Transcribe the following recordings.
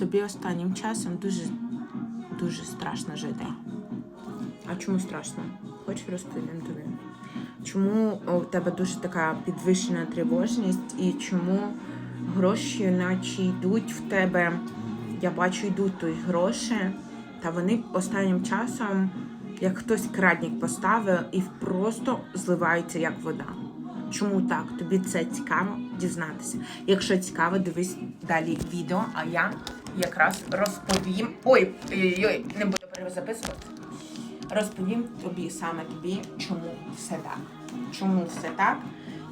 тобі останнім часом дуже, дуже страшно жити. А чому страшно? Хочу розповім тобі. Чому у тебе дуже така підвищена тривожність і чому гроші наче йдуть в тебе? Я бачу, йдуть тут гроші, та вони останнім часом, як хтось крадник поставив, і просто зливаються як вода. Чому так? Тобі це цікаво дізнатися. Якщо цікаво, дивись далі відео, а я якраз розповім. Ой, ой, ой, не буду перезаписувати. Розповім тобі саме тобі, чому все так. Чому все так,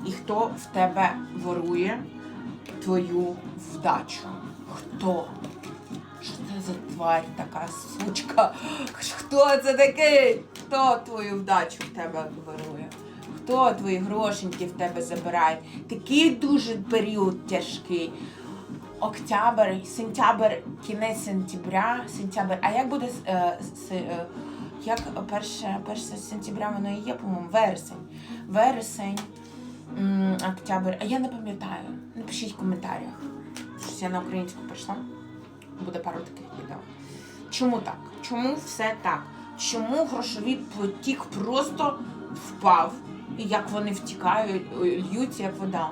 і хто в тебе ворує твою вдачу. Хто? Що це за тварь така сучка? Хто це такий? Хто твою вдачу в тебе ворує? Хто твої грошеньки в тебе забирає? Такий дуже період тяжкий. Октябрь, сентябрь, кінець сентября, сентябрь. А як буде е, с- е, як перше, перше сентября воно і є, по-моєму, вересень. Вересень, октябрь. А я не пам'ятаю. Напишіть в коментарях. Щось я на українську прийшла. Буде пару таких відео. Чому так? Чому все так? Чому грошовий потік просто впав? І як вони втікають, ой, льються, як вода.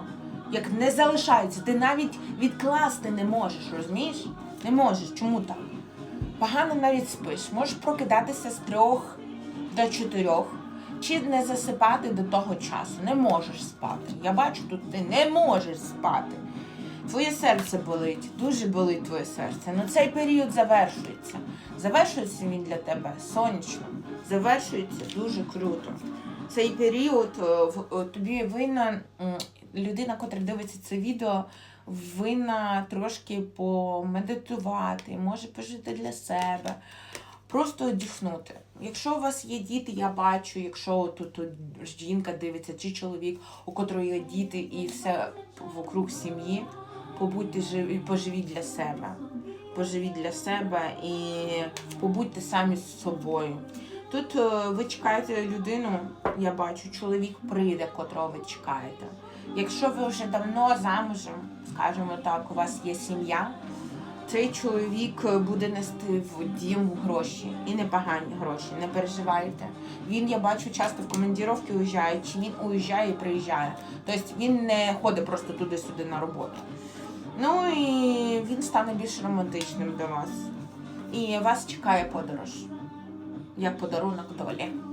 Як не залишаються, ти навіть відкласти не можеш, розумієш? Не можеш. Чому так? Погано навіть спиш. Можеш прокидатися з трьох до чотирьох. Чи не засипати до того часу. Не можеш спати. Я бачу, тут ти не можеш спати. Твоє серце болить, дуже болить твоє серце. Ну цей період завершується. Завершується він для тебе сонячно. Завершується дуже круто. Цей період е, в- е, тобі винна людина, котра дивиться це відео, винна трошки помедитувати, може пожити для себе. Просто одіхнути. Якщо у вас є діти, я бачу, якщо тут, тут жінка дивиться, чи чоловік, у котрого є діти і все вокруг сім'ї, побудьте живі, поживіть для себе. Поживіть для себе і побудьте самі з собою. Тут е, ви чекаєте людину, я бачу, чоловік прийде, котрого ви чекаєте. Якщо ви вже давно замужем, скажімо так, у вас є сім'я, цей чоловік е, буде нести в дім гроші і непогані гроші. Не переживайте. Він, я бачу, часто в командіровки уїжджає, чи він уїжджає і приїжджає. Тобто він не ходить просто туди-сюди на роботу. Ну і він стане більш романтичним до вас. І вас чекає подорож. Як подарунок долі.